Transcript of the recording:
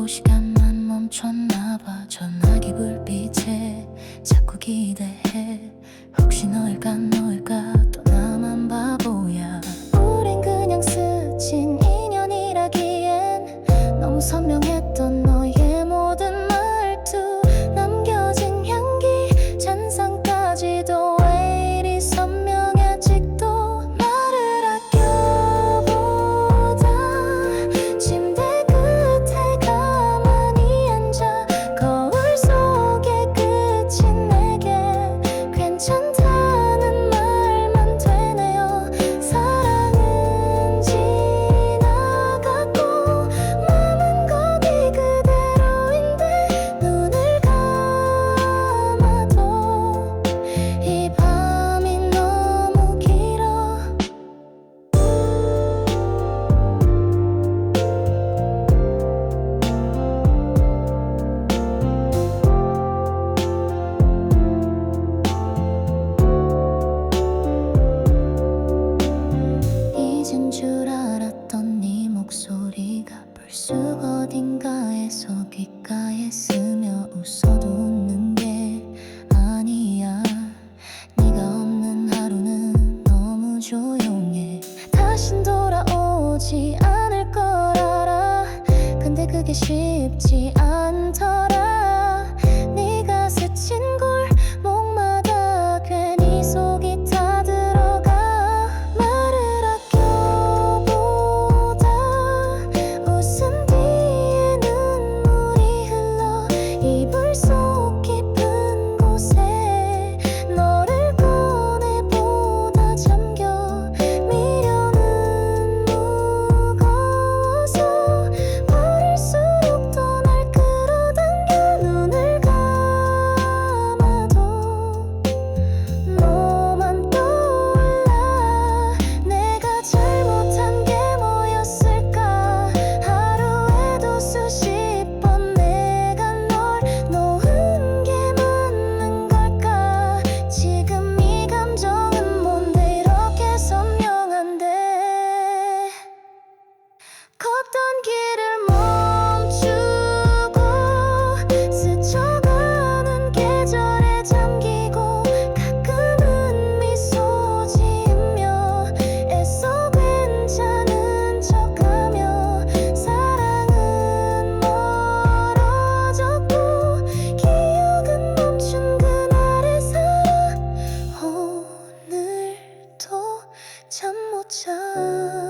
그리고 시간만 멈췄나봐. 전화기 불빛에 자꾸 기대해. 혹시 너일까 너일까? 또 과했으며 웃어도 웃는 게 아니야. 네가 없는 하루는 너무 조용해. 다신 돌아오지 않을 걸 알아. 근데 그게 쉽지 않더라. 唱